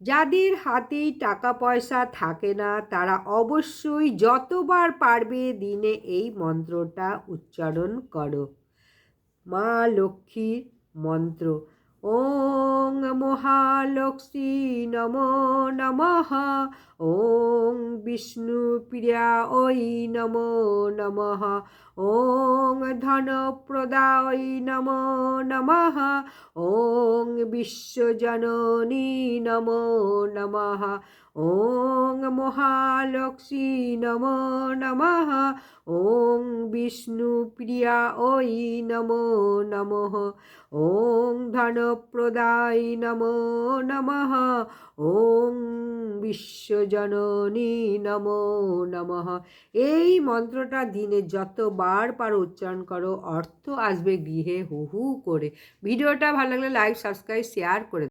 যাদের হাতেই টাকা পয়সা থাকে না, তারা অবশ্যই যতবার পারবে দিনে এই মন্ত্রটা উচ্চারণ করো। মা লক্ষ্মীর মন্ত্র, ওং মহালক্ষ্মী নম নমঃ, ওং বিষ্ণুপ্রিয়া ওই নম নমঃ, ওং ধনপ্রদায় নম নমঃ ওং বিশ্বজননী নমো নমঃ ওং মহালক্ষ্মী নম নমঃ। ওং বিষ্ণুপ্রিয়া ওই নম নমঃ। ওং ধনপ্রদায় নম নমঃ। ওং বিশ্বজননী নম নমঃ। এই মন্ত্রটা দিনে যতবার পারো উচ্চারণ করো, অর্থ আসবে গৃহে হু হু করে। ভিডিওটা ভালো লাগলে লাইক সাবস্ক্রাইব শেয়ার করে